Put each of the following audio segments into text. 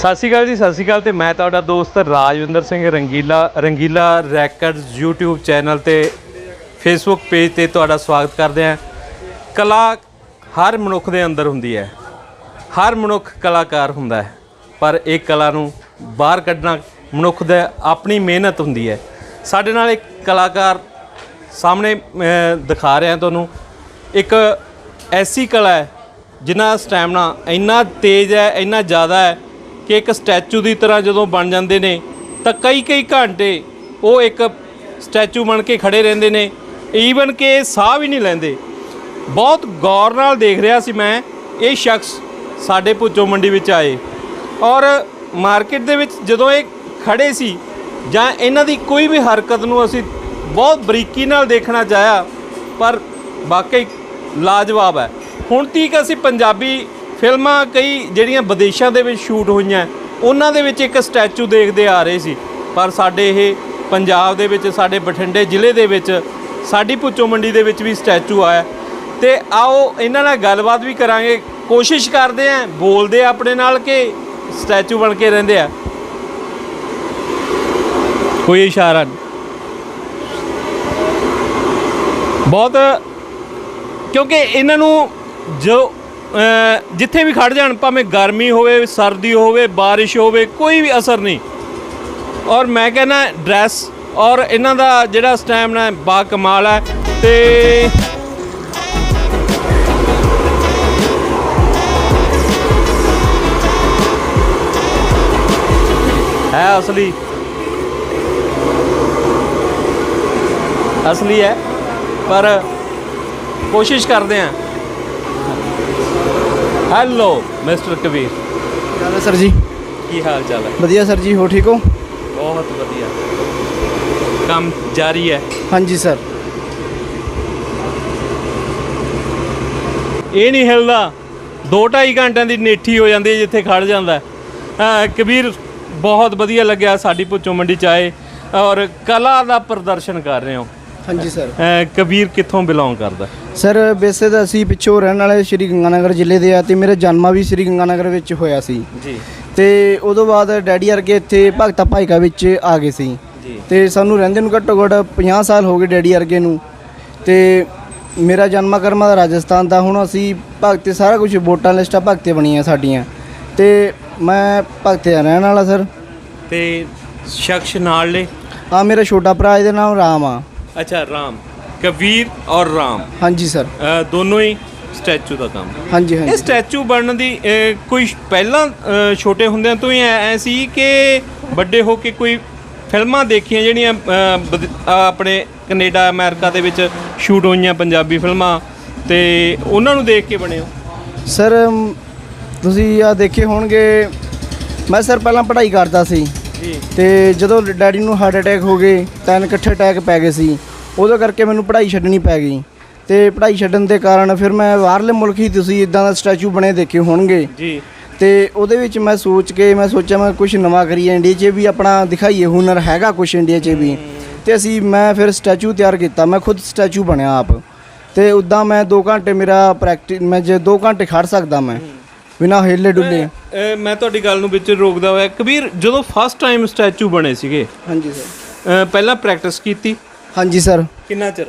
ਸਤਿ ਸ਼੍ਰੀ ਅਕਾਲ ਜੀ, ਸਤਿ ਸ਼੍ਰੀ ਅਕਾਲ ਤੇ ਮੈਂ ਤੁਹਾਡਾ ਦੋਸਤ Rajwinder Singh Rangeela Rangeela records YouTube channel ਤੇ Facebook ਪੇਜ ਤੇ ਤੁਹਾਡਾ ਸਵਾਗਤ ਕਰਦੇ ਹਾਂ। ਕਲਾ ਹਰ ਮਨੁੱਖ ਦੇ ਅੰਦਰ ਹੁੰਦੀ ਹੈ। ਹਰ ਮਨੁੱਖ ਕਲਾਕਾਰ ਹੁੰਦਾ ਹੈ। ਪਰ ਇਹ ਕਲਾ ਨੂੰ ਬਾਹਰ ਕੱਢਣਾ ਮਨੁੱਖ ਦਾ ਆਪਣੀ ਮਿਹਨਤ ਹੁੰਦੀ ਹੈ। ਸਾਡੇ ਨਾਲ ਇੱਕ ਕਲਾਕਾਰ ਸਾਹਮਣੇ ਦਿਖਾ ਰਿਹਾ ਤੁਹਾਨੂੰ। ਇੱਕ ਐਸੀ ਕਲਾ ਹੈ ਜਿਨ੍ਹਾਂ ਦਾ ਸਟੈਮਨਾ ਇੰਨਾ ਤੇਜ਼ ਹੈ, ਇੰਨਾ ਜ਼ਿਆਦਾ ਹੈ ਕਿ ਇੱਕ ਸਟੈਚੂ ਦੀ ਤਰ੍ਹਾਂ ਜਦੋਂ ਬਣ ਜਾਂਦੇ ਨੇ, ਤਾਂ ਕਈ ਕਈ ਘੰਟੇ ਉਹ ਇੱਕ ਸਟੈਚੂ ਬਣ ਕੇ ਖੜੇ ਰਹਿੰਦੇ ਨੇ। ਈਵਨ ਕਿ ਸਾਹ ਵੀ ਨਹੀਂ ਲੈਂਦੇ। ਬਹੁਤ ਗੌਰ ਨਾਲ ਦੇਖ ਰਿਹਾ ਸੀ ਮੈਂ, ਇਹ ਸ਼ਖਸ ਸਾਡੇ ਭੁੱਚੋ ਮੰਡੀ ਵਿੱਚ ਆਏ। ਔਰ ਮਾਰਕੀਟ ਦੇ ਵਿੱਚ ਜਦੋਂ ਇਹ ਖੜੇ ਸੀ, ਜਾਂ ਇਹਨਾਂ ਦੀ ਕੋਈ ਵੀ ਹਰਕਤ ਨੂੰ ਅਸੀਂ ਬਹੁਤ ਬਰੀਕੀ ਨਾਲ ਦੇਖਣਾ ਚਾਹਿਆ, ਪਰ ਵਾਕਈ ਲਾਜਵਾਬ ਹੈ। ਹੁਣ ਤੀਕ ਅਸੀਂ ਪੰਜਾਬੀ ਫਿਲਮਾਂ ਕਈ ਜਿਹੜੀਆਂ ਵਿਦੇਸ਼ਾਂ ਦੇ ਵਿੱਚ ਸ਼ੂਟ ਹੋਈਆਂ, ਉਹਨਾਂ ਦੇ ਵਿੱਚ ਇੱਕ ਸਟੈਚੂ ਦੇਖਦੇ ਆ ਰਹੇ ਸੀ। ਪਰ ਸਾਡੇ ਇਹ ਪੰਜਾਬ ਦੇ ਵਿੱਚ, ਸਾਡੇ ਬਠਿੰਡੇ ਜ਼ਿਲ੍ਹੇ ਦੇ ਵਿੱਚ, ਸਾਡੀ ਭੁੱਚੋ ਮੰਡੀ ਦੇ ਵਿੱਚ ਵੀ ਸਟੈਚੂ ਆਇਆ। ਤੇ ਆਓ ਇਹਨਾਂ ਨਾਲ ਗੱਲਬਾਤ ਵੀ ਕਰਾਂਗੇ। ਕੋਸ਼ਿਸ਼ ਕਰਦੇ ਆਂ, ਬੋਲਦੇ ਆ ਆਪਣੇ ਨਾਲ ਕਿ ਸਟੈਚੂ ਬਣ ਕੇ ਰਹਿੰਦੇ ਆ। ਕੋਈ ਇਸ਼ਾਰਾ ਨਹੀਂ। ਬਹੁਤ, ਕਿਉਂਕਿ ਇਹਨਾਂ ਨੂੰ ਜੋ ਜਿੱਥੇ ਵੀ ਖੜ ਜਾਣ, ਭਾਵੇਂ ਗਰਮੀ ਹੋਵੇ, ਸਰਦੀ ਹੋਵੇ, ਬਾਰਿਸ਼ ਹੋਵੇ, ਕੋਈ ਵੀ ਅਸਰ ਨਹੀਂ। ਔਰ ਮੈਂ ਕਹਿੰਦਾ ਡਰੈਸ ਔਰ ਇਹਨਾਂ ਦਾ ਜਿਹੜਾ ਸਟੈਮਨਾ ਹੈ, ਬਾ ਕਮਾਲ ਹੈ। ਤੇ ਹੈ ਅਸਲੀ। ਅਸਲੀ ਹੈ, ਪਰ ਕੋਸ਼ਿਸ਼ ਕਰਦੇ ਹਾਂ। ਹੈਲੋ ਮਿਸਟਰ ਕਬੀਰ ਹਾਲ ਹੈ ਸਰ ਜੀ? ਕੀ ਹਾਲ ਚਾਲ ਹੈ? ਵਧੀਆ ਸਰ ਜੀ ਹੋ ਠੀਕ ਹੋ? ਬਹੁਤ ਵਧੀਆ। ਕੰਮ ਜਾਰੀ ਹੈ? ਹਾਂਜੀ ਸਰ। ਇਹ ਨਹੀਂ ਹਿਲਦਾ। 2.5 ਘੰਟਿਆਂ ਦੀ ਨੇਠੀ ਹੋ ਜਾਂਦੀ ਹੈ ਜਿੱਥੇ ਖੜ ਜਾਂਦਾ ਹੈ। ਕਬੀਰ ਬਹੁਤ ਵਧੀਆ ਲੱਗਿਆ ਸਾਡੀ ਭੁੱਚੋ ਮੰਡੀ ਚ ਆਏ ਔਰ ਕਲਾ ਦਾ ਪ੍ਰਦਰਸ਼ਨ ਕਰ ਰਹੇ ਹੋ। ਹਾਂਜੀ ਸਰ ਅਹ ਕਬੀਰ ਕਿੱਥੋਂ ਬਿਲੋਂਗ ਕਰਦਾ? ਸਰ ਵੈਸੇ ਤਾਂ ਅਸੀਂ ਪਿੱਛੋਂ ਰਹਿਣ ਵਾਲੇ ਸ਼੍ਰੀ ਗੰਗਾਨਗਰ ਜ਼ਿਲ੍ਹੇ ਦੇ ਆ ਤੇ ਮੇਰਾ ਜਨਮ ਵੀ ਸ਼੍ਰੀ ਗੰਗਾਨਗਰ ਵਿੱਚ ਹੋਇਆ ਸੀ। ਜੀ। ਤੇ ਉਦੋਂ ਬਾਅਦ ਡੈਡੀ ਵਰਗੇ ਇੱਥੇ ਭਗਤਾ ਭਾਈਕਾ ਵਿੱਚ ਆ ਗਏ ਸੀ। ਜੀ। ਤੇ ਸਾਨੂੰ ਰਹਿੰਦੇ ਨੂੰ ਘੱਟੋ ਘੱਟ 50 ਸਾਲ ਹੋ ਗਏ ਡੈਡੀ ਵਰਗੇ ਨੂੰ। ਤੇ ਮੇਰਾ ਜਨਮ ਕਰਮਾ ਦਾ ਰਾਜਸਥਾਨ ਦਾ ਹੁਣ ਅਸੀਂ ਭਗਤੇ ਸਾਰਾ ਕੁਝ ਵੋਟਾਂ ਲਿਸਟਾਂ ਭਗਤੇ ਬਣੀਆਂ ਸਾਡੀਆਂ। ਤੇ ਮੈਂ ਭਗਤੇ ਦਾ ਰਹਿਣ ਵਾਲਾ ਸਰ ਤੇ ਸ਼ਖਸ ਨਾਲ ਲੈ ਆ ਮੇਰਾ ਛੋਟਾ ਭਰਾ ਇਹਦਾ ਨਾਮ ਰਾਮ ਆ। ਅੱਛਾ ਰਾਮ। ਕਬੀਰ ਔਰ ਰਾਮ। ਹਾਂਜੀ ਸਰ। ਦੋਨੋਂ ਹੀ ਸਟੈਚੂ ਦਾ ਕੰਮ। ਹਾਂਜੀ ਇਹ ਹਾਂਜੀ ਸਟੈਚੂ ਬਣਨ ਦੀ ਕੋਈ ਪਹਿਲਾਂ ਛੋਟੇ ਹੁੰਦਿਆਂ ਤੋਂ ਹੀ ਐ ਸੀ ਕਿ ਵੱਡੇ ਹੋ ਕੇ ਕੋਈ ਫਿਲਮਾਂ ਦੇਖੀਆਂ ਜਿਹੜੀਆਂ ਬਦ- ਆਪਣੇ ਕੈਨੇਡਾ ਅਮਰੀਕਾ ਦੇ ਵਿੱਚ ਸ਼ੂਟ ਹੋਈਆਂ ਪੰਜਾਬੀ ਫਿਲਮਾਂ ਤੇ ਉਹਨਾਂ ਨੂੰ ਦੇਖ ਕੇ ਬਣੇ ਹੋ? ਸਰ ਅਮ, ਤੁਸੀਂ ਆ ਦੇਖੇ ਹੋਣਗੇ। ਮੈਂ ਸਰ ਪਹਿਲਾਂ ਪੜ੍ਹਾਈ ਕਰਦਾ ਸੀ। ਜੀ। ਤੇ ਜਦੋਂ ਡੈਡੀ ਨੂੰ ਹਾਰਟ ਅਟੈਕ ਹੋ ਗਏ ਤਿੰਨ ਇਕੱਠੇ ਅਟੈਕ ਪੈ ਗਏ ਸੀ। ਉਹਦੇ ਕਰਕੇ ਮੈਨੂੰ ਪੜ੍ਹਾਈ ਛੱਡਣੀ ਪੈ ਗਈ। ਤੇ ਪੜ੍ਹਾਈ ਛੱਡਣ ਦੇ ਕਾਰਨ ਫਿਰ ਮੈਂ ਬਾਹਰਲੇ ਮੁਲਕ ਹੀ ਤੁਸੀਂ ਇਦਾਂ ਦਾ ਸਟੈਚੂ ਬਣੇ ਦੇਖੇ ਹੋਣਗੇ। ਜੀ। ਤੇ ਉਹਦੇ ਵਿੱਚ ਮੈਂ ਸੋਚ ਕੇ ਮੈਂ ਸੋਚਿਆ ਮੈਂ ਕੁਝ ਨਵਾਂ ਕਰੀਏ ਇੰਡੀਆ 'ਚ ਵੀ ਆਪਣਾ ਦਿਖਾਈਏ ਹੁਨਰ ਹੈਗਾ ਕੁਝ ਇੰਡੀਆ 'ਚ ਵੀ। ਤੇ ਅਸੀਂ ਮੈਂ ਫਿਰ ਸਟੈਚੂ ਤਿਆਰ ਕੀਤਾ ਮੈਂ ਖੁਦ ਸਟੈਚੂ ਬਣਿਆ ਆਪ। ਤੇ ਉਦਾਂ ਮੈਂ 2 ਘੰਟੇ ਮੇਰਾ ਪ੍ਰੈਕਟਿਸ ਮੈਂ ਜੇ 2 ਘੰਟੇ ਖੜ ਸਕਦਾ ਮੈਂ। ਬਿਨਾ ਹਿੱਲੇ ਡੁੱਲੇ। ਅਹ, ਮੈਂ ਤੁਹਾਡੀ ਗੱਲ ਨੂੰ ਵਿੱਚ ਰੋਕਦਾ ਹੋਇਆ। ਕਬੀਰ ਜਦੋਂ ਫਸਟ ਟਾਈਮ ਸਟੈਚੂ ਬਣੇ ਸੀਗੇ ਹਾਂਜੀ ਸਰ। ਅਹ, ਪਹਿਲਾਂ ਪ੍ਰੈਕਟਿਸ ਕੀਤੀ? ਹਾਂਜੀ ਸਰ। ਕਿੰਨਾ ਚਿਰ?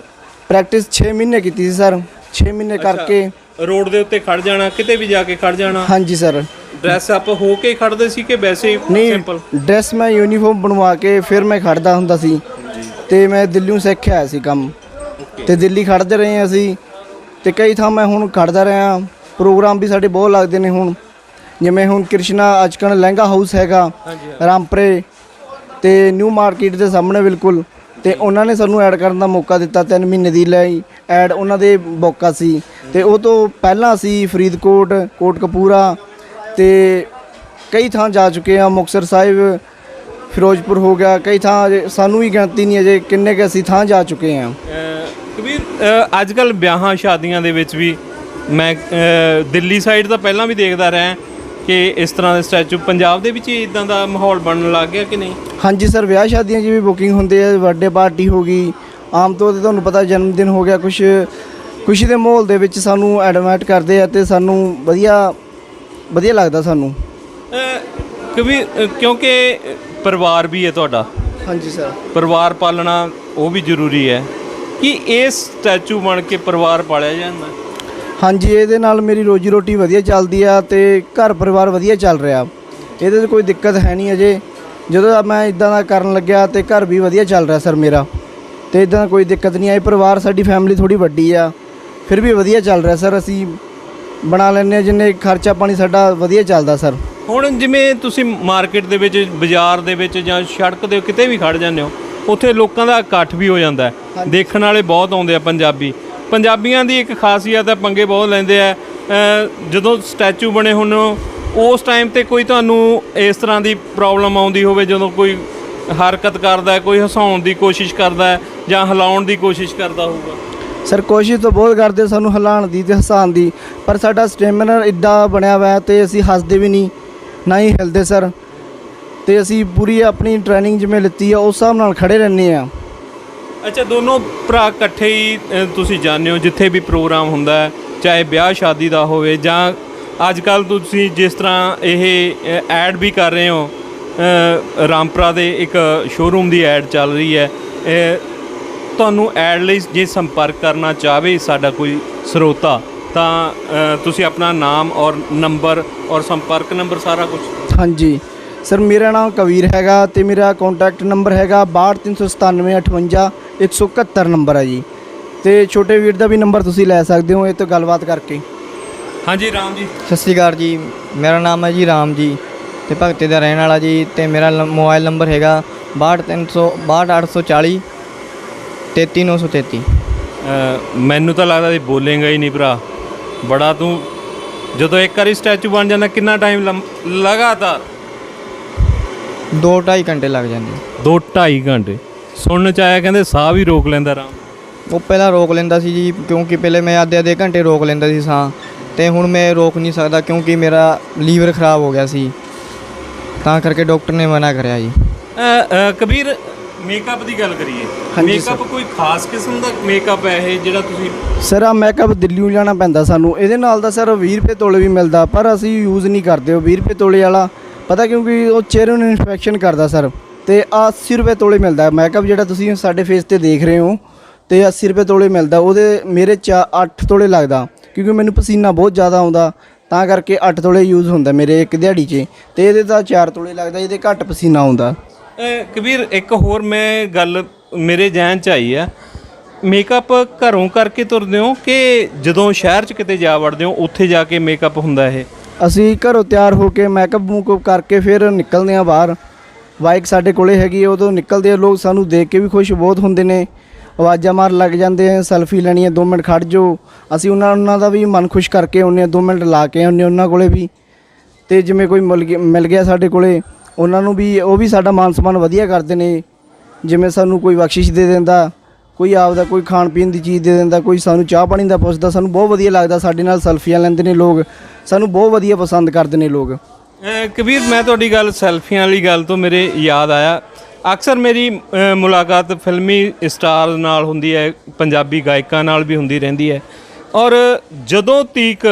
ਪ੍ਰੈਕਟਿਸ 6 ਮਹੀਨੇ ਕੀਤੀ ਸੀ ਸਰ। 6 ਮਹੀਨੇ ਕਰਕੇ। ਰੋਡ ਦੇ ਉੱਤੇ ਖੜ ਜਾਣਾ ਕਿਤੇ ਵੀ ਜਾ ਕੇ ਖੜ ਜਾਣਾ। ਹਾਂਜੀ ਸਰ। ਡਰੈਸ ਅਪ ਹੋ ਕੇ ਖੜਦੇ ਸੀ ਕਿ ਵੈਸੇ ਹੀ ਨਹੀਂ ਸਿੰਪਲ ਡਰੈਸ ਮੈਂ ਯੂਨੀਫਾਰਮ ਬਣਵਾ ਕੇ ਫਿਰ ਮੈਂ ਖੜਦਾ ਹੁੰਦਾ ਸੀ। ਤੇ ਮੈਂ ਦਿੱਲੀੋਂ ਸਿੱਖਿਆ ਆਇਆ ਸੀ ਕੰਮ। ਤੇ ਦਿੱਲੀ ਖੜਦੇ ਰਹੇ ਹਾਂ ਅਸੀਂ। ਤੇ ਕਈ ਥਾਂ ਮੈਂ ਹੁਣ ਖੜਦਾ ਰਿਹਾ। ਪ੍ਰੋਗਰਾਮ ਵੀ ਸਾਡੇ ਬਹੁਤ ਲੱਗਦੇ ਨੇ ਹੁਣ। ਜਿਵੇਂ ਹੁਣ ਕ੍ਰਿਸ਼ਨਾ ਅੱਜਕੱਲ੍ਹ ਲਹਿੰਗਾ ਹਾਊਸ ਹੈਗਾ ਰਾਮਪਰੇ ਤੇ ਨਿਊ ਮਾਰਕੀਟ ਦੇ ਸਾਹਮਣੇ ਬਿਲਕੁਲ। ਤੇ ਉਹਨਾਂ ਨੇ ਸਾਨੂੰ ਐਡ ਕਰਨ ਦਾ ਮੌਕਾ ਦਿੱਤਾ 3 ਮਹੀਨੇ ਦੀ ਲਈ ਐਡ ਉਹਨਾਂ ਦੇ ਮੌਕਾ ਸੀ। ਤੇ ਉਹ ਤੋਂ ਪਹਿਲਾਂ ਅਸੀਂ ਫਰੀਦਕੋਟ ਕੋਟਕਪੂਰਾ ਤੇ ਕਈ ਥਾਂ ਜਾ ਚੁੱਕੇ ਆ ਮੁਕਤਸਰ ਸਾਹਿਬ ਫਿਰੋਜ਼ਪੁਰ ਹੋ ਗਿਆ ਕਈ ਥਾਂ ਸਾਨੂੰ ਵੀ ਗਿਣਤੀ ਨਹੀਂ ਅਜੇ ਕਿੰਨੇ ਕੁ ਅਸੀਂ ਥਾਂ ਜਾ ਚੁੱਕੇ ਆ ਕਬੀਰ ਅੱਜ ਕੱਲ ਵਿਆਹਾਂ ਸ਼ਾਦੀਆਂ ਦੇ ਵਿੱਚ ਵੀ ਮੈਂ ਦਿੱਲੀ ਸਾਈਡ ਤਾਂ ਪਹਿਲਾਂ ਵੀ ਦੇਖਦਾ ਰਿਹਾ ਕਿ ਇਸ ਤਰ੍ਹਾਂ ਦੇ ਸਟੈਚੂ ਪੰਜਾਬ ਦੇ ਵਿੱਚ ਇਦਾਂ ਦਾ ਮਾਹੌਲ ਬਣਨ ਲੱਗ ਗਿਆ ਕਿ ਨਹੀਂ? ਹਾਂਜੀ ਸਰ ਵਿਆਹ ਸ਼ਾਦੀਆਂ 'ਚ ਵੀ ਬੁਕਿੰਗ ਹੁੰਦੇ ਆ ਬਰਥਡੇ ਪਾਰਟੀ ਹੋ ਗਈ ਆਮ ਤੌਰ ਤੇ ਤੁਹਾਨੂੰ ਪਤਾ ਜਨਮ ਦਿਨ ਹੋ ਗਿਆ ਕੁਝ ਖੁਸ਼ੀ ਦੇ ਮਾਹੌਲ ਦੇ ਵਿੱਚ ਸਾਨੂੰ ਐਡਮਿਟ ਕਰਦੇ ਆ ਤੇ ਸਾਨੂੰ ਵਧੀਆ ਵਧੀਆ ਲੱਗਦਾ ਸਾਨੂੰ। ਕਿਉਂਕਿ ਕਿਉਂਕਿ ਪਰਿਵਾਰ ਵੀ ਹੈ ਤੁਹਾਡਾ। ਹਾਂਜੀ ਸਰ ਪਰਿਵਾਰ ਪਾਲਣਾ ਉਹ ਵੀ ਜ਼ਰੂਰੀ ਹੈ ਕਿ ਇਸ ਸਟੈਚੂ ਬਣ ਕੇ ਪਰਿਵਾਰ ਪਾਲਿਆ ਜਾਂਦਾ। ਹਾਂਜੀ ਇਹਦੇ ਨਾਲ ਮੇਰੀ ਰੋਜੀ ਰੋਟੀ ਵਧੀਆ ਚੱਲਦੀ ਆ ਤੇ ਘਰ ਪਰਿਵਾਰ ਵਧੀਆ ਚੱਲ ਰਿਹਾ। ਇਹਦੇ 'ਚ ਕੋਈ ਦਿੱਕਤ ਹੈ ਨਹੀਂ ਅਜੇ। ਜਦੋਂ ਮੈਂ ਇਦਾਂ ਦਾ ਕਰਨ ਲੱਗਿਆ ਤੇ ਘਰ ਵੀ ਵਧੀਆ ਚੱਲ ਰਿਹਾ ਸਰ ਮੇਰਾ। ਤੇ ਇਦਾਂ ਕੋਈ ਦਿੱਕਤ ਨਹੀਂ ਆਈ। ਪਰਿਵਾਰ ਸਾਡੀ ਫੈਮਿਲੀ ਥੋੜੀ ਵੱਡੀ ਆ। ਫਿਰ ਵੀ ਵਧੀਆ ਚੱਲ ਰਿਹਾ ਸਰ। ਅਸੀਂ ਬਣਾ ਲੈਂਦੇ ਹਾਂ ਜਿੰਨੇ ਖਰਚਾ ਪਾਣੀ ਸਾਡਾ ਵਧੀਆ ਚੱਲਦਾ ਸਰ। ਹੁਣ ਜਿਵੇਂ ਤੁਸੀਂ ਮਾਰਕੀਟ ਦੇ ਵਿੱਚ ਬਾਜ਼ਾਰ ਦੇ ਵਿੱਚ ਜਾਂ ਸੜਕ ਦੇ ਕਿਤੇ ਵੀ ਖੜ ਜਾਂਦੇ ਹੋ ਉੱਥੇ ਲੋਕਾਂ ਦਾ ਇਕੱਠ ਵੀ ਹੋ ਜਾਂਦਾ ਹੈ। ਦੇਖਣ ਵਾਲੇ ਬਹੁਤ ਆਉਂਦੇ ਆ ਪੰਜਾਬੀ। ਪੰਜਾਬੀਆਂ ਦੀ ਇੱਕ ਖਾਸੀਅਤ ਹੈ, ਪੰਗੇ ਬਹੁਤ ਲੈਂਦੇ ਆ। ਜਦੋਂ ਸਟੈਚੂ ਬਣੇ ਹੁਣ, ਉਸ ਟਾਈਮ ਤੇ ਕੋਈ ਤੁਹਾਨੂੰ ਇਸ ਤਰ੍ਹਾਂ ਦੀ ਪ੍ਰੋਬਲਮ ਆਉਂਦੀ ਹੋਵੇ, ਜਦੋਂ ਕੋਈ ਹਰਕਤ ਕਰਦਾ ਹੈ, ਕੋਈ ਹਸਾਉਣ ਦੀ ਕੋਸ਼ਿਸ਼ ਕਰਦਾ ਹੈ ਜਾਂ ਹਿਲਾਉਣ ਦੀ ਕੋਸ਼ਿਸ਼ ਕਰਦਾ ਹੋਊਗਾ? ਸਰ, ਕੋਸ਼ਿਸ਼ ਤਾਂ ਬਹੁਤ ਕਰਦੇ ਸਾਨੂੰ ਹਿਲਾਉਣ ਦੀ ਤੇ ਹਸਾਉਣ ਦੀ, ਪਰ ਸਾਡਾ ਸਟੈਮਿਨਾ ਇੱਡਾ ਬਣਿਆ ਹੋਇਆ ਹੈ ਤੇ ਅਸੀਂ ਹੱਸਦੇ ਵੀ ਨਹੀਂ, ਨਾ ਹੀ ਹਿਲਦੇ ਸਰ। ਤੇ ਅਸੀਂ ਪੂਰੀ ਆਪਣੀ ਟ੍ਰੇਨਿੰਗ ਜਿਵੇਂ ਲਿੱਤੀ ਆ, ਉਸ ਹਿਸਾਬ ਨਾਲ ਖੜੇ ਰਹਿੰਦੇ ਆ। ਅੱਛਾ ਦੋਨੋਂ ਭਰਾ ਇਕੱਠੇ ਹੀ ਅ, ਤੁਸੀਂ ਜਾਣਦੇ ਹੋ ਜਿੱਥੇ ਵੀ ਪ੍ਰੋਗਰਾਮ ਹੁੰਦਾ ਹੈ ਚਾਹੇ ਵਿਆਹ ਸ਼ਾਦੀ ਦਾ ਹੋਵੇ ਜਾਂ ਅੱਜ ਕੱਲ ਤੁਸੀਂ ਜਿਸ ਤਰ੍ਹਾਂ ਇਹ ਐਡ ਵੀ ਕਰ ਰਹੇ ਹੋ ਅ, ਰਾਮਪੁਰਾ ਦੇ ਇੱਕ ਸ਼ੋਰੂਮ ਦੀ ਐਡ ਚੱਲ ਰਹੀ ਹੈ ਇਹ ਤੁਹਾਨੂੰ ਐਡ ਲਈ ਜੇ ਸੰਪਰਕ ਕਰਨਾ ਚਾਹਵੇ ਸਾਡਾ ਕੋਈ ਸਰੋਤਾ ਤਾਂ ਅ, ਤੁਸੀਂ ਆਪਣਾ ਨਾਮ ਔਰ ਨੰਬਰ ਔਰ ਸੰਪਰਕ ਨੰਬਰ ਸਾਰਾ ਕੁਝ ਹਾਂਜੀ। ਸਰ ਮੇਰਾ ਨਾਮ ਕਬੀਰ ਹੈਗਾ ਤੇ ਮੇਰਾ ਕੰਟੈਕਟ ਨੰਬਰ ਹੈਗਾ 6239758171 ਨੰਬਰ ਹੈ ਜੀ। ਤੇ ਛੋਟੇ ਵੀਰ ਦਾ ਵੀ ਨੰਬਰ ਤੁਸੀਂ ਲੈ ਸਕਦੇ ਹੋ ਇਹ ਤੋਂ ਗੱਲਬਾਤ ਕਰਕੇ। ਹਾਂਜੀ ਰਾਮ ਜੀ। ਸਤਿ ਸ਼੍ਰੀ ਅਕਾਲ ਜੀ। ਮੇਰਾ ਨਾਮ ਹੈ ਜੀ ਰਾਮ ਜੀ। ਤੇ ਭਗਤੇ ਦਾ ਰਹਿਣ ਵਾਲਾ ਜੀ। ਤੇ ਮੇਰਾ ਮੋਬਾਈਲ ਨੰਬਰ ਹੈਗਾ 62300 62840 33933 ਅ, ਮੈਨੂੰ ਤਾਂ ਲੱਗਦਾ ਇਹ ਬੋਲੇਗਾ ਹੀ ਨਹੀਂ ਭਰਾ। ਬੜਾ ਤੂੰ ਜਦੋਂ ਇੱਕ ਵਾਰੀ ਸਟੈਚੂ ਬਣ ਜਾਂਦਾ ਕਿੰਨਾ ਟਾਈਮ ਲਗਾਤਾਰ? 2.5 ਘੰਟੇ ਲੱਗ ਜਾਂਦੇ। 2 2.5 ਘੰਟੇ। ਸੁਣਨ ਚ ਆਇਆ ਕਹਿੰਦੇ ਸਾਹ ਵੀ ਰੋਕ ਲੈਂਦਾ ਰਾਮ। ਉਹ ਪਹਿਲਾਂ ਰੋਕ ਲੈਂਦਾ ਸੀ ਜੀ ਕਿਉਂਕਿ ਪਹਿਲੇ ਮੈਂ ਅੱਧੇ ਅੱਧੇ ਘੰਟੇ ਰੋਕ ਲੈਂਦਾ ਸੀ ਸਾਹ। ਤੇ ਹੁਣ ਮੈਂ ਰੋਕ ਨਹੀਂ ਸਕਦਾ ਕਿਉਂਕਿ ਮੇਰਾ ਲੀਵਰ ਖਰਾਬ ਹੋ ਗਿਆ ਸੀ। ਤਾਂ ਕਰਕੇ ਡਾਕਟਰ ਨੇ ਮਨਾ ਕਰਿਆ ਜੀ। ਅ, ਅ, ਕਬੀਰ ਮੇਕਅਪ ਦੀ ਗੱਲ ਕਰੀਏ। ਹਾਂਜੀ ਮੇਕਅਪ ਕੋਈ ਖਾਸ ਕਿਸਮ ਦਾ ਮੇਕਅਪ ਹੈ ਇਹ ਜਿਹੜਾ ਤੁਸੀਂ ਸਰ ਆ ਮੇਕਅਪ ਦਿੱਲੀੋਂ ਲਿਆਉਣਾ ਪੈਂਦਾ ਸਾਨੂੰ। ਇਹਦੇ ਨਾਲ ਦਾ ਸਰ 20 ਰੁਪਏ ਤੋਲੇ ਵੀ ਮਿਲਦਾ ਪਰ ਅਸੀਂ ਯੂਜ਼ ਨਹੀਂ ਕਰਦੇ ਉਹ 20 ਰੁਪਏ ਤੋਲੇ ਵਾਲਾ। ਪਤਾ ਕਿਉਂਕਿ ਉਹ ਚਿਹਰੇ ਨੂੰ ਇਨਫੈਕਸ਼ਨ ਕਰਦਾ ਸਰ। ਤੇ ਆਹ 80 ਰੁਪਏ ਤੋਲੇ ਮਿਲਦਾ। ਮੇਕਅਪ ਜਿਹੜਾ ਤੁਸੀਂ ਸਾਡੇ ਫੇਸ ਤੇ ਦੇਖ ਰਹੇ ਹੋ ਤੇ 80 ਰੁਪਏ ਤੋਲੇ ਮਿਲਦਾ। ਉਹਦੇ ਮੇਰੇ ਚ 8 ਤੋਲੇ ਲੱਗਦਾ। ਕਿਉਂਕਿ ਮੈਨੂੰ ਪਸੀਨਾ ਬਹੁਤ ਜ਼ਿਆਦਾ ਆਉਂਦਾ। ਤਾਂ ਕਰਕੇ 8 ਤੋਲੇ ਯੂਜ਼ ਹੁੰਦਾ ਮੇਰੇ ਇੱਕ ਦਿਹਾੜੀ 'ਚ। ਤੇ ਇਹਦੇ ਤਾਂ 4 ਤੋਲੇ ਲੱਗਦਾ ਇਹਦੇ ਘੱਟ ਪਸੀਨਾ ਆਉਂਦਾ। ਕਬੀਰ ਇੱਕ ਹੋਰ ਮੈਂ ਗੱਲ ਮੇਰੇ ਜ਼ਿਹਨ ਚ ਆਈ ਆ। ਮੇਕਅਪ ਘਰੋਂ ਕਰਕੇ ਤੁਰਦੇ ਹੋ ਕਿ ਜਦੋਂ ਸ਼ਹਿਰ ਚ ਕਿਤੇ ਜਾ ਵੜਦੇ ਹੋ ਉੱਥੇ ਜਾ ਕੇ ਮੇਕਅਪ ਹੁੰਦਾ ਇਹ? ਅਸੀਂ ਘਰੋਂ ਤਿਆਰ ਹੋ ਕੇ ਮੈਕਅਪ ਮੂਕਅਪ ਕਰਕੇ ਫਿਰ ਨਿਕਲਦੇ ਆ ਬਾਹਰ। ਬਾਈਕ ਸਾਡੇ ਕੋਲੇ ਹੈਗੀ ਹੈ, ਉਦੋਂ ਨਿਕਲਦੇ ਆ ਲੋਕ, ਸਾਨੂੰ ਦੇਖ ਕੇ ਵੀ ਖੁਸ਼ ਬਹੁਤ ਹੁੰਦੇ ਨੇ। ਆਵਾਜ਼ਾਂ ਮਾਰ ਲੱਗ ਜਾਂਦੇ ਆ, ਸੈਲਫੀ ਲੈਣੀ ਹੈ 2 ਮਿੰਟ ਖੜ ਜਾਓ। ਅਸੀਂ ਉਹਨਾਂ ਉਹਨਾਂ ਦਾ ਵੀ ਮਨ ਖੁਸ਼ ਕਰਕੇ ਆਉਂਦੇ ਆ 2 ਮਿੰਟ ਲਾ ਕੇ ਆਉਂਦੇ ਹਾਂ ਉਹਨਾਂ ਕੋਲੇ ਵੀ। ਤੇ ਜਿਵੇਂ ਕੋਈ ਮਿਲ ਗਿਆ ਮਿਲ ਗਿਆ ਸਾਡੇ ਕੋਲੇ, ਉਹਨਾਂ ਨੂੰ ਵੀ, ਉਹ ਵੀ ਸਾਡਾ ਮਾਨ ਸਨਮਾਨ ਵਧੀਆ ਕਰਦੇ ਨੇ। ਜਿਵੇਂ ਸਾਨੂੰ ਕੋਈ ਬਖਸ਼ਿਸ਼ ਦੇ ਦਿੰਦਾ, ਕੋਈ ਆਪਦਾ ਕੋਈ ਖਾਣ ਪੀਣ ਦੀ ਚੀਜ਼ ਦੇ ਦਿੰਦਾ, ਕੋਈ ਸਾਨੂੰ ਚਾਹ ਪਾਣੀ ਦਾ ਪੁੱਛਦਾ, ਸਾਨੂੰ ਬਹੁਤ ਵਧੀਆ ਲੱਗਦਾ ਸਾਡੇ ਨਾਲ ਸੈਲਫੀਆਂ ਲੈਂਦੇ ਨੇ ਲੋਕ। ਸਾਨੂੰ ਬਹੁਤ ਵਧੀਆ ਪਸੰਦ ਕਰਦੇ ਨੇ ਲੋਕ। ਕਬੀਰ, ਮੈਂ ਤੁਹਾਡੀ ਗੱਲ ਸੈਲਫੀਆਂ ਵਾਲੀ ਗੱਲ ਤੋਂ ਮੇਰੇ ਯਾਦ ਆਇਆ। ਅਕਸਰ ਮੇਰੀ ਮੁਲਾਕਾਤ ਫਿਲਮੀ ਸਟਾਰ ਨਾਲ ਹੁੰਦੀ ਹੈ, ਪੰਜਾਬੀ ਗਾਇਕਾਂ ਨਾਲ ਵੀ ਹੁੰਦੀ ਰਹਿੰਦੀ ਹੈ। ਔਰ ਜਦੋਂ ਤੀਕ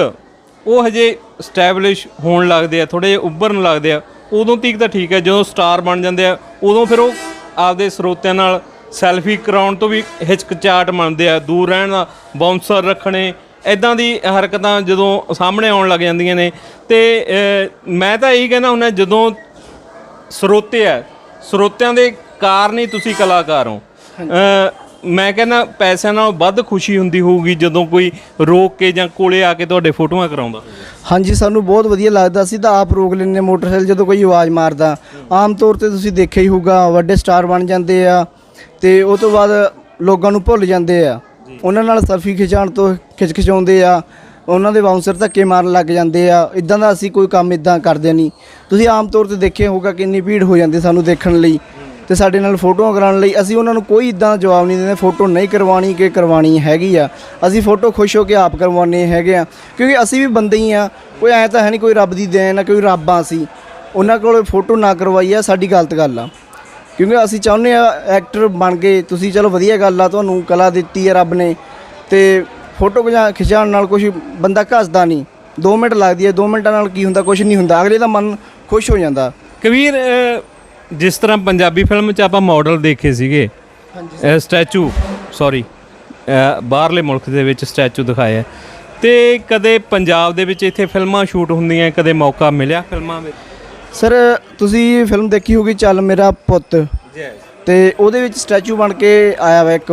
ਉਹ ਹਜੇ ਸਟੈਬਲਿਸ਼ ਹੋਣ ਲੱਗਦੇ ਆ ਥੋੜੇ ਜਿਹਾ ਉੱਭਰਨ ਲੱਗਦੇ ਆ, ਉਦੋਂ ਤੀਕ ਤਾਂ ਠੀਕ ਹੈ, ਜਦੋਂ ਸਟਾਰ ਬਣ ਜਾਂਦੇ ਆ, ਉਦੋਂ ਫਿਰ ਉਹ ਆਪਦੇ ਸਰੋਤਿਆਂ ਨਾਲ ਸੈਲਫੀ ਕਰਾਉਣ ਤੋਂ ਵੀ ਹਿਚਕਚਾਟ ਮੰਨਦੇ ਆ, ਦੂਰ ਰਹਿਣ ਦਾ ਬਾਉਂਸਰ ਰੱਖਣੇ ਐਦਾਂ ਦੀ ਹਰਕਤਾਂ ਜਦੋਂ ਸਾਹਮਣੇ ਆਉਣ ਲੱਗ ਜਾਂਦੀਆਂ ਨੇ ਤੇ ਮੈਂ ਤਾਂ ਇਹੀ ਕਹਿੰਦਾ ਹੁੰਦਾ ਜਦੋਂ ਸਰੋਤੇ ਆ ਸਰੋਤਿਆਂ ਦੇ ਕਾਰਨ ਹੀ ਤੁਸੀਂ ਕਲਾਕਾਰ ਹੋ। ਮੈਂ ਕਹਿੰਦਾ ਪੈਸਿਆਂ ਨਾਲੋਂ ਵੱਧ ਖੁਸ਼ੀ ਹੁੰਦੀ ਹੋਊਗੀ ਜਦੋਂ ਕੋਈ ਰੋਕ ਕੇ ਜਾਂ ਕੋਲੇ ਆ ਕੇ ਤੁਹਾਡੇ ਫੋਟੋਆਂ ਕਰਾਉਂਦਾ। ਹਾਂਜੀ ਸਾਨੂੰ ਬਹੁਤ ਵਧੀਆ ਲੱਗਦਾ ਸੀ ਤਾਂ ਆਪ ਰੋਕ ਲੈਂਦੇ ਮੋਟਰਸਾਈਕਲ ਜਦੋਂ ਕੋਈ ਆਵਾਜ਼ ਮਾਰਦਾ। ਆਮ ਤੌਰ ਤੇ ਤੁਸੀਂ ਦੇਖਿਆ ਹੀ ਹੋਊਗਾ ਵੱਡੇ ਸਟਾਰ ਬਣ ਜਾਂਦੇ ਆ ਤੇ ਉਹ ਤੋਂ ਬਾਅਦ ਲੋਕਾਂ ਨੂੰ ਭੁੱਲ ਜਾਂਦੇ ਆ। ਉਹਨਾਂ ਨਾਲ ਸੈਲਫੀ ਖਿਚਾਉਣ ਤੋਂ ਖਿੱਚ ਖਿਚਾਉਂਦੇ ਆ ਉਹਨਾਂ ਦੇ ਬਾਉਂਸਰ ਧੱਕੇ ਮਾਰਨ ਲੱਗ ਜਾਂਦੇ ਆ। ਇਦਾਂ ਦਾ ਅਸੀਂ ਕੋਈ ਕੰਮ ਇਦਾਂ ਕਰਦੇ ਨਹੀਂ। ਤੁਸੀਂ ਆਮ ਤੌਰ ਤੇ ਦੇਖਿਆ ਹੋਊਗਾ ਕਿੰਨੀ ਭੀੜ ਹੋ ਜਾਂਦੀ ਸਾਨੂੰ ਦੇਖਣ ਲਈ। ਤੇ ਸਾਡੇ ਨਾਲ ਫੋਟੋਆਂ ਕਰਾਉਣ ਲਈ ਅਸੀਂ ਉਹਨਾਂ ਨੂੰ ਕੋਈ ਇਦਾਂ ਜਵਾਬ ਨਹੀਂ ਦਿੰਦੇ। ਫੋਟੋ ਨਹੀਂ ਕਰਵਾਣੀ ਕਿ ਕਰਵਾਣੀ ਹੈਗੀ ਆ। ਅਸੀਂ ਫੋਟੋ ਖੁਸ਼ ਹੋ ਕੇ ਆਪ ਕਰਵਾਉਣੇ ਹੈਗੇ ਆ। ਕਿਉਂਕਿ ਅਸੀਂ ਵੀ ਬੰਦੇ ਹੀ ਆ। ਕੋਈ ਐ ਤਾਂ ਹੈ ਨਹੀਂ ਕੋਈ ਰੱਬ ਦੀ ਦੇਣ ਆ, ਕੋਈ ਰੱਬ ਆ ਅਸੀਂ। ਉਹਨਾਂ ਕੋਲ ਫੋਟੋ ਨਾ ਕਰਵਾਈ ਆ, ਸਾਡੀ ਗਲਤ ਗੱਲ ਆ। ਕਿਉਂਕਿ ਅਸੀਂ ਚਾਹੁੰਦੇ ਆ ਐਕਟਰ ਬਣ ਗਏ ਤੁਸੀਂ ਚਲੋ ਵਧੀਆ ਗੱਲ ਆ, ਤੁਹਾਨੂੰ ਕਲਾ ਦਿੱਤੀ ਆ ਰੱਬ ਨੇ। ਤੇ ਫੋਟੋ ਖਿਚਾ ਖਿਚਾਉਣ ਨਾਲ ਕੁਝ ਬੰਦਾ ਘਸਦਾ ਨਹੀਂ। 2 ਮਿੰਟ ਲੱਗਦੀ ਹੈ 2 ਮਿੰਟਾਂ ਨਾਲ ਕੀ ਹੁੰਦਾ ਕੁਝ ਨਹੀਂ ਹੁੰਦਾ। ਅਗਲੇ ਦਾ ਮਨ ਖੁਸ਼ ਹੋ ਜਾਂਦਾ। ਕਬੀਰ ਜਿਸ ਤਰ੍ਹਾਂ ਪੰਜਾਬੀ ਫਿਲਮ 'ਚ ਆਪਾਂ ਮਾਡਲ ਦੇਖੇ ਸੀਗੇ ਹਾਂਜੀ ਸਟੈਚੂ ਸੌਰੀ ਬਾਹਰਲੇ ਮੁਲਕ ਦੇ ਵਿੱਚ ਸਟੈਚੂ ਦਿਖਾਇਆ ਤੇ ਕਦੇ ਪੰਜਾਬ ਦੇ ਵਿੱਚ ਇੱਥੇ ਫਿਲਮਾਂ ਸ਼ੂਟ ਹੁੰਦੀਆਂ ਕਦੇ ਮੌਕਾ ਮਿਲਿਆ ਫਿਲਮਾਂ ਵਿੱਚ? ਸਰ ਤੁਸੀਂ ਫਿਲਮ ਦੇਖੀ ਹੋਗੀ ਚੱਲ ਮੇਰਾ ਪੁੱਤ। ਤੇ ਉਹਦੇ ਵਿੱਚ ਸਟੈਚੂ ਬਣ ਕੇ ਆਇਆ ਵਾ ਇੱਕ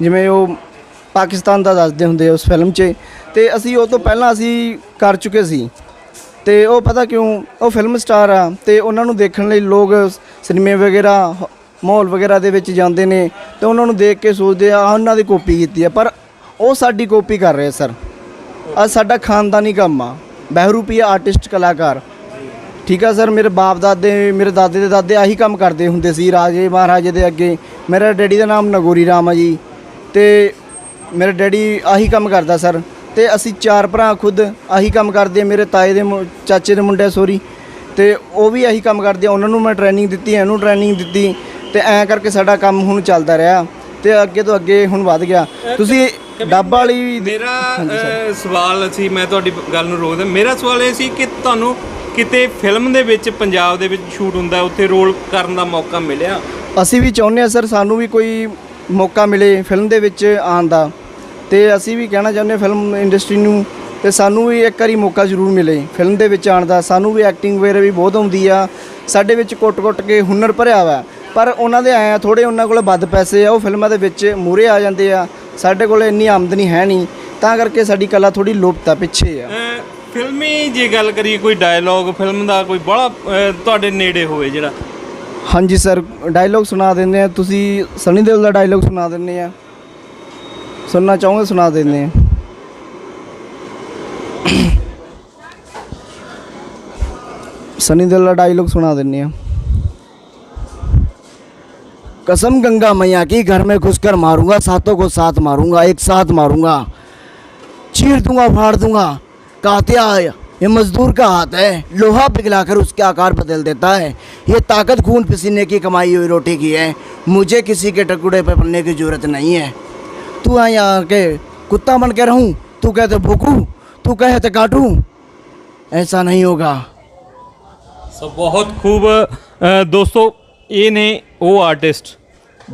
ਜਿਵੇਂ ਉਹ ਪਾਕਿਸਤਾਨ ਦਾ ਦੱਸਦੇ ਹੁੰਦੇ ਆ ਉਸ ਫਿਲਮ 'ਚ। ਤੇ ਅਸੀਂ ਉਹ ਤੋਂ ਪਹਿਲਾਂ ਅਸੀਂ ਕਰ ਚੁੱਕੇ ਸੀ। ਤੇ ਉਹ ਪਤਾ ਕਿਉਂ, ਉਹ ਫਿਲਮ ਸਟਾਰ ਆ ਤੇ ਉਹਨਾਂ ਨੂੰ ਦੇਖਣ ਲਈ ਲੋਕ ਸਿਨੇਮੇ ਵਗੈਰਾ ਹ- ਮਾਹੌਲ ਵਗੈਰਾ ਦੇ ਵਿੱਚ ਜਾਂਦੇ ਨੇ ਤੇ ਉਹਨਾਂ ਨੂੰ ਦੇਖ ਕੇ ਸੋਚਦੇ ਆ, ਆਹ ਉਹਨਾਂ ਦੀ ਕਾਪੀ ਕੀਤੀ ਆ। ਪਰ ਉਹ ਸਾਡੀ ਕਾਪੀ ਕਰ ਰਹੇ ਸਰ ਆ ਸਾਡਾ ਖਾਨਦਾਨੀ ਕੰਮ ਆ। ਬਹਿਰੂਪੀ ਆਰਟਿਸਟ ਕਲਾਕਾਰ। ਠੀਕ ਆ ਸਰ ਮੇਰੇ ਬਾਪ ਦਾਦੇ, ਮੇਰੇ ਦਾਦੇ ਦੇ ਦਾਦੇ ਆਹੀ ਕੰਮ ਕਰਦੇ ਹੁੰਦੇ ਸੀ, ਰਾਜੇ ਮਹਾਰਾਜੇ ਦੇ ਅੱਗੇ। ਮੇਰਾ ਡੈਡੀ ਦਾ ਨਾਮ ਨਗੋਰੀ ਰਾਮ ਆ ਜੀ। ਤੇ ਮੇਰਾ ਡੈਡੀ ਆਹੀ ਕੰਮ ਕਰਦਾ ਸਰ ਤੇ ਅਸੀਂ ਚਾਰ ਭਰਾ ਖੁਦ ਆਹੀ ਕੰਮ ਕਰਦੇ ਮੇਰੇ ਤਾਏ ਦੇ ਚਾਚੇ ਦੇ ਮੁੰਡੇ ਸੋਰੀ। ਤੇ ਉਹ ਵੀ ਆਹੀ ਕੰਮ ਕਰਦੇ ਆ ਉਹਨਾਂ ਨੂੰ ਮੈਂ ਟ੍ਰੇਨਿੰਗ ਦਿੱਤੀ ਇਹਨੂੰ ਟ੍ਰੇਨਿੰਗ ਦਿੱਤੀ ਤੇ ਐਂ ਕਰਕੇ ਸਾਡਾ ਕੰਮ ਹੁਣ ਚੱਲਦਾ ਰਿਹਾ ਤੇ ਅੱਗੇ ਤੋਂ ਅੱਗੇ ਹੁਣ ਵੱਧ ਗਿਆ। ਤੁਸੀਂ ਡੱਬ ਵਾਲੀ ਮੇਰਾ ਸਵਾਲ ਸੀ ਮੈਂ ਤੁਹਾਡੀ ਗੱਲ ਨੂੰ ਰੋਕਦਾ। ਮੇਰਾ ਸਵਾਲ ਇਹ ਸੀ ਕਿ ਤੁਹਾਨੂੰ ਕਿਤੇ ਫਿਲਮ ਦੇ ਵਿੱਚ ਪੰਜਾਬ ਦੇ ਵਿੱਚ ਸ਼ੂਟ ਹੁੰਦਾ ਉੱਥੇ ਰੋਲ ਕਰਨ ਦਾ ਮੌਕਾ ਮਿਲਿਆ? ਅਸੀਂ ਵੀ ਚਾਹੁੰਦੇ ਆ ਸਰ ਸਾਨੂੰ ਵੀ ਕੋਈ ਮੌਕਾ ਮਿਲੇ ਫਿਲਮ ਦੇ ਵਿੱਚ ਆਉਣ ਦਾ। ਤੇ ਅਸੀਂ ਵੀ ਕਹਿਣਾ ਚਾਹੁੰਦੇ ਫਿਲਮ ਇੰਡਸਟਰੀ ਨੂੰ ਤੇ ਸਾਨੂੰ ਵੀ ਇੱਕ ਵਾਰੀ ਮੌਕਾ ਜ਼ਰੂਰ ਮਿਲੇ ਫਿਲਮ ਦੇ ਵਿੱਚ ਆਉਣ ਦਾ। ਸਾਨੂੰ ਵੀ ਐਕਟਿੰਗ ਵਗੈਰਾ ਵੀ ਬਹੁਤ ਆਉਂਦੀ ਆ। ਸਾਡੇ ਵਿੱਚ ਕੁੱਟ-ਕੁੱਟ ਕੇ ਹੁਨਰ ਭਰਿਆ ਵਾ ਪਰ ਉਹਨਾਂ ਦੇ ਆਏ ਆ ਥੋੜੇ ਉਹਨਾਂ ਕੋਲ ਵੱਧ ਪੈਸੇ ਆ ਉਹ ਫਿਲਮਾਂ ਦੇ ਵਿੱਚ ਮੂਰੇ ਆ ਜਾਂਦੇ ਆ। ਸਾਡੇ ਕੋਲ ਇੰਨੀ ਆਮਦਨੀ ਹੈ ਨਹੀਂ। ਤਾਂ ਕਰਕੇ ਸਾਡੀ ਕਲਾ ਥੋੜੀ ਲੁਪਤ ਆ ਪਿੱਛੇ ਆ। ਫਿਲਮੀ ਜੇ ਗੱਲ ਕਰੀਏ ਕੋਈ ਡਾਇਲੌਗ ਫਿਲਮ ਦਾ ਕੋਈ ਬੜਾ ਤੁਹਾਡੇ ਨੇੜੇ ਹੋਵੇ ਜਿਹੜਾ। ਹਾਂਜੀ ਸਰ ਡਾਇਲੌਗ ਸੁਣਾ ਦਿੰਦੇ ਆ। ਤੁਸੀਂ ਸਨੀ ਦਿਓਲ ਦਾ ਡਾਇਲੌਗ ਸੁਣਾ ਦਿੰਦੇ ਆ। सुनना चाहूँगा, सुना देने। सनी दिल डायलॉग सुना देने हैं कसम गंगा मैया की, घर में घुसकर मारूँगा, सातों को साथ मारूँगा, एक साथ मारूँगा। चीर दूँगा, फाड़ दूँगा। कातिया, ये मजदूर का हाथ है। लोहा पिघलाकर उसके आकार बदल देता है। ये ताकत, खून पसीने की कमाई हुई रोटी की है। मुझे किसी के टुकड़े पर पलने की ज़रूरत नहीं है। तू आ यहाँ के कुत्ता बन के रहूं तू कहते भूकू तू कहे तो काटूं ऐसा नहीं होगा ਸੋ ਬਹੁਤ ਖੂਬ ਅ, ਦੋਸਤੋ ਇਹ ਨੇ ਉਹ ਆਰਟਿਸਟ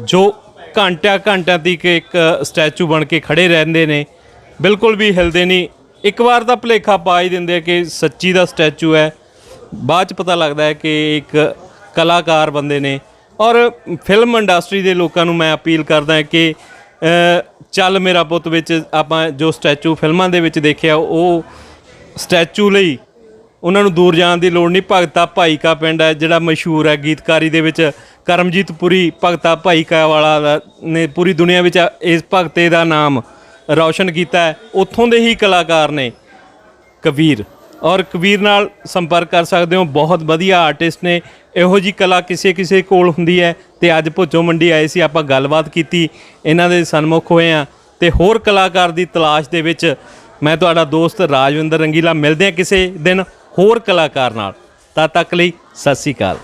ਜੋ ਘੰਟਿਆਂ ਘੰਟਿਆਂ ਤੱਕ ਇੱਕ ਸਟੈਚੂ ਬਣ ਕੇ ਖੜੇ ਰਹਿੰਦੇ ਨੇ ਬਿਲਕੁਲ ਵੀ ਹਿਲਦੇ ਨਹੀਂ ਇੱਕ ਵਾਰ ਤਾਂ ਭੁਲੇਖਾ ਪਾ ਹੀ ਦਿੰਦੇ ਆ ਕਿ ਸੱਚੀ ਦਾ ਸਟੈਚੂ ਹੈ ਬਾਅਦ ਚ ਪਤਾ ਲੱਗਦਾ ਹੈ ਕਿ ਇੱਕ ਕਲਾਕਾਰ ਬੰਦੇ ਨੇ ਔਰ ਫਿਲਮ ਇੰਡਸਟਰੀ ਦੇ ਲੋਕਾਂ ਨੂੰ ਮੈਂ ਅਪੀਲ ਕਰਦਾ ਹਾਂ ਕਿ ਅ, ਚੱਲ ਮੇਰਾ ਪੁੱਤ ਵਿੱਚ ਆਪਾਂ ਜੋ ਸਟੈਚੂ ਫਿਲਮਾਂ ਦੇ ਵਿੱਚ ਦੇਖਿਆ, ਉਹ ਸਟੈਚੂ ਲਈ ਉਹਨਾਂ ਨੂੰ ਦੂਰ ਜਾਣ ਦੀ ਲੋੜ ਨਹੀਂ। ਭਗਤਾ ਭਾਈਕਾ ਪਿੰਡ ਹੈ, ਜਿਹੜਾ ਮਸ਼ਹੂਰ ਹੈ ਗੀਤਕਾਰੀ ਦੇ ਵਿੱਚ। ਕਰਮਜੀਤ ਪੁਰੀ, ਭਗਤਾ ਭਾਈਕਾ ਵਾਲਾ ਦਾ- ਨੇ ਪੂਰੀ ਦੁਨੀਆ ਵਿੱਚ ਇਸ ਭਗਤੇ ਦਾ ਨਾਮ ਰੌਸ਼ਨ ਕੀਤਾ ਹੈ। ਉੱਥੋਂ ਦੇ ਹੀ ਕਲਾਕਾਰ ਨੇ ਕਬੀਰ। ਔਰ ਕਬੀਰ ਨਾਲ ਸੰਪਰਕ ਕਰ ਸਕਦੇ ਹੋ। ਬਹੁਤ ਵਧੀਆ ਆਰਟਿਸਟ ਨੇ। ਇਹੋ ਜੀ ਕਲਾ ਕਿਸੇ ਕਿਸੇ ਕੋਲ ਹੁੰਦੀ ਹੈ ਤੇ ਅੱਜ ਭੁੱਚੋ ਮੰਡੀ ਆਏ ਸੀ, ਆਪਾਂ ਗੱਲਬਾਤ ਕੀਤੀ, ਇਹਨਾਂ ਦੇ ਸਨਮੁਖ ਹੋਏ ਆ ਤੇ ਹੋਰ ਕਲਾਕਾਰ ਦੀ ਤਲਾਸ਼ ਦੇ ਵਿੱਚ ਮੈਂ ਤੁਹਾਡਾ ਦੋਸਤ ਰਾਜਵਿੰਦਰ ਰੰਗੀਲਾ। ਮਿਲਦੇ ਆ ਕਿਸੇ ਦਿਨ ਹੋਰ ਕਲਾਕਾਰ ਨਾਲ। ਤਦ ਤੱਕ ਲਈ ਸਤਿ ਸ੍ਰੀ ਅਕਾਲ।